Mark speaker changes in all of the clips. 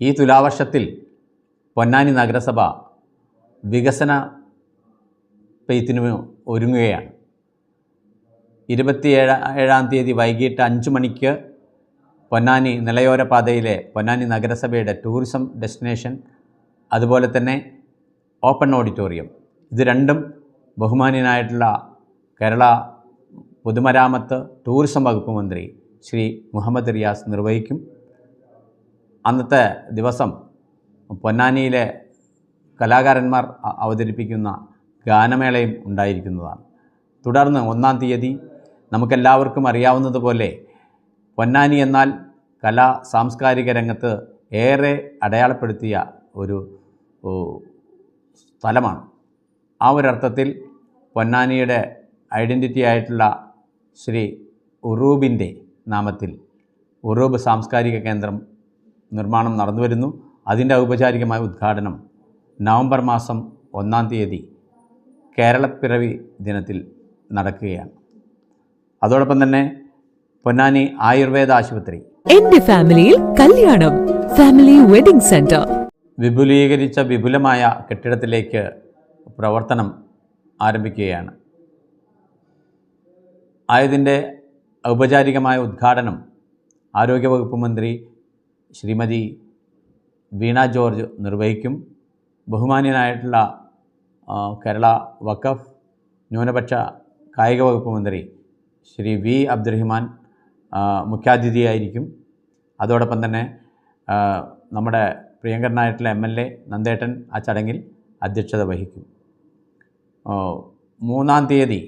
Speaker 1: ഈ തുലാവർഷത്തിൽ പൊന്നാനി നഗരസഭ വികസന പെയ്ത്തിന് ഒരുങ്ങുകയാണ്. ഇരുപത്തിയേഴ ഏഴാം തീയതി വൈകിട്ട് അഞ്ച് മണിക്ക് പൊന്നാനി നിലയോര പാതയിലെ പൊന്നാനി നഗരസഭയുടെ ടൂറിസം ഡെസ്റ്റിനേഷൻ അതുപോലെ തന്നെ ഓപ്പൺ ഓഡിറ്റോറിയം. ഇത് രണ്ടും ബഹുമാന്യനായിട്ടുള്ള കേരള പൊതുമരാമത്ത് ടൂറിസം വകുപ്പ് മന്ത്രി ശ്രീ മുഹമ്മദ് റിയാസ് നിർവഹിക്കും. അന്നത്തെ ദിവസം പൊന്നാനിയിലെ കലാകാരന്മാർ അവതരിപ്പിക്കുന്ന ഗാനമേളയും ഉണ്ടായിരിക്കുന്നതാണ്. തുടർന്ന് ഒന്നാം തീയതി നമുക്കെല്ലാവർക്കും അറിയാവുന്നതുപോലെ പൊന്നാനി എന്നാൽ കലാ സാംസ്കാരിക രംഗത്ത് ഏറെ അടയാളപ്പെടുത്തിയ ഒരു സ്ഥലമാണ്. ആ ഒരർത്ഥത്തിൽ പൊന്നാനിയുടെ ഐഡന്റിറ്റി ആയിട്ടുള്ള ശ്രീ ഉറൂബിന്റെ നാമത്തിൽ ഉറൂബ് സാംസ്കാരിക കേന്ദ്രം നിർമ്മാണം നടന്നു വരുന്നു. അതിന്റെ ഔപചാരികമായ ഉദ്ഘാടനം നവംബർ മാസം ഒന്നാം തീയതി കേരളപ്പിറവി ദിനത്തിൽ നടക്കുകയാണ്. അതോടൊപ്പം തന്നെ പൊന്നാനി ആയുർവേദ ആശുപത്രി.
Speaker 2: എന്റെ ഫാമിലിയിൽ കല്യാണം ഫാമിലി വെഡിംഗ് സെന്റർ
Speaker 1: വിപുലീകരിച്ച വിപുലമായ കെട്ടിടത്തിലേക്ക് പ്രവർത്തനം ആരംഭിക്കുകയാണ്. ആയതിന്റെ ഔപചാരികമായ ഉദ്ഘാടനം ആരോഗ്യവകുപ്പ് മന്ത്രി ശ്രീമതി വീണ ജോർജ് നിർവഹിക്കും. ബഹുമാന്യനായിട്ടുള്ള കേരള വഖഫ് ന്യൂനപക്ഷ കായിക വകുപ്പ് മന്ത്രി ശ്രീ വി അബ്ദുറഹിമാൻ മുഖ്യാതിഥിയായിരിക്കും. അതോടൊപ്പം തന്നെ നമ്മുടെ പ്രിയങ്കരനായിട്ടുള്ള എം എൽ എ നന്ദേട്ടൻ ആ ചടങ്ങിൽ അധ്യക്ഷത വഹിക്കും. മൂന്നാം തീയതി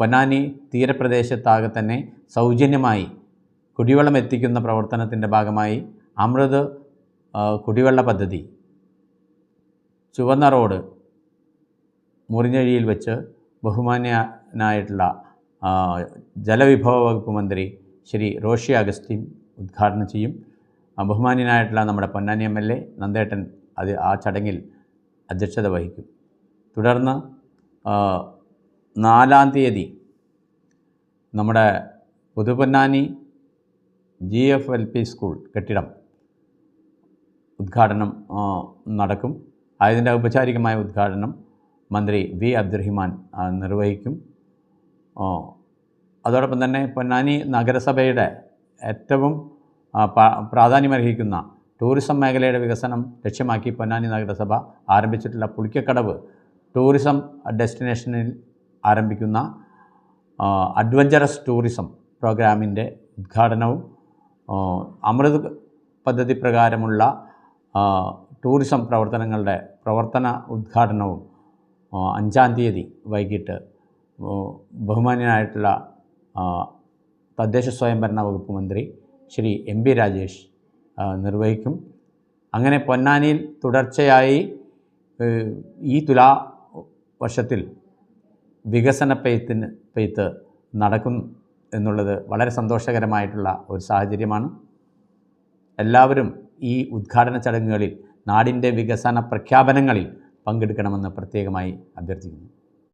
Speaker 1: പൊന്നാനി തീരപ്രദേശത്താകെ തന്നെ സൗജന്യമായി കുടിവെള്ളം എത്തിക്കുന്ന പ്രവർത്തനത്തിന്റെ ഭാഗമായി അമൃത് കുടിവെള്ള പദ്ധതി ചുവന്ന റോഡ് മുറിഞ്ഞഴിയിൽ വെച്ച് ബഹുമാന്യനായിട്ടുള്ള ജലവിഭവ വകുപ്പ് മന്ത്രി ശ്രീ റോഷി അഗസ്റ്റിൻ ഉദ്ഘാടനം ചെയ്യും. ബഹുമാന്യനായിട്ടുള്ള നമ്മുടെ പൊന്നാനി എം എൽ എ നന്ദേട്ടൻ അത് ആ ചടങ്ങിൽ അധ്യക്ഷത വഹിക്കും. തുടർന്ന് നാലാം തീയതി നമ്മുടെ Puthuponnani G F L P school കെട്ടിടം ഉദ്ഘാടനം നടക്കും. അതിന്റെ ഔപചാരികമായ ഉദ്ഘാടനം മന്ത്രി വി അബ്ദുറഹിമാൻ നിർവഹിക്കും. അതോടൊപ്പം തന്നെ പൊന്നാനി നഗരസഭയുടെ ഏറ്റവും പ്രാധാന്യമർഹിക്കുന്ന ടൂറിസം മേഖലയുടെ വികസനം ലക്ഷ്യമാക്കി പൊന്നാനി നഗരസഭ ആരംഭിച്ചിട്ടുള്ള പുളിക്കക്കടവ് ടൂറിസം ഡെസ്റ്റിനേഷനിൽ ആരംഭിക്കുന്ന അഡ്വഞ്ചറസ് ടൂറിസം പ്രോഗ്രാമിന്റെ ഉദ്ഘാടനവും അമൃത് പദ്ധതി പ്രകാരമുള്ള ടൂറിസം പ്രവർത്തനങ്ങളുടെ പ്രവർത്തന ഉദ്ഘാടനവും അഞ്ചാം തീയതി വൈകിട്ട് ബഹുമാന്യനായിട്ടുള്ള തദ്ദേശ സ്വയംഭരണ വകുപ്പ് മന്ത്രി ശ്രീ എം പി രാജേഷ് നിർവഹിക്കും. അങ്ങനെ പൊന്നാനിയിൽ തുടർച്ചയായി ഈ തുലാ വർഷത്തിൽ വികസന പെയ്ത്തിന് പെയ്ത്ത് നടക്കും എന്നുള്ളത് വളരെ സന്തോഷകരമായിട്ടുള്ള ഒരു സാഹചര്യമാണ്. എല്ലാവരും ഈ ഉദ്ഘാടന ചടങ്ങുകളിൽ നാടിന്റെ വികസന പ്രഖ്യാപനങ്ങളിൽ പങ്കെടുക്കണമെന്ന് പ്രത്യേകമായി അഭ്യർത്ഥിക്കുന്നു.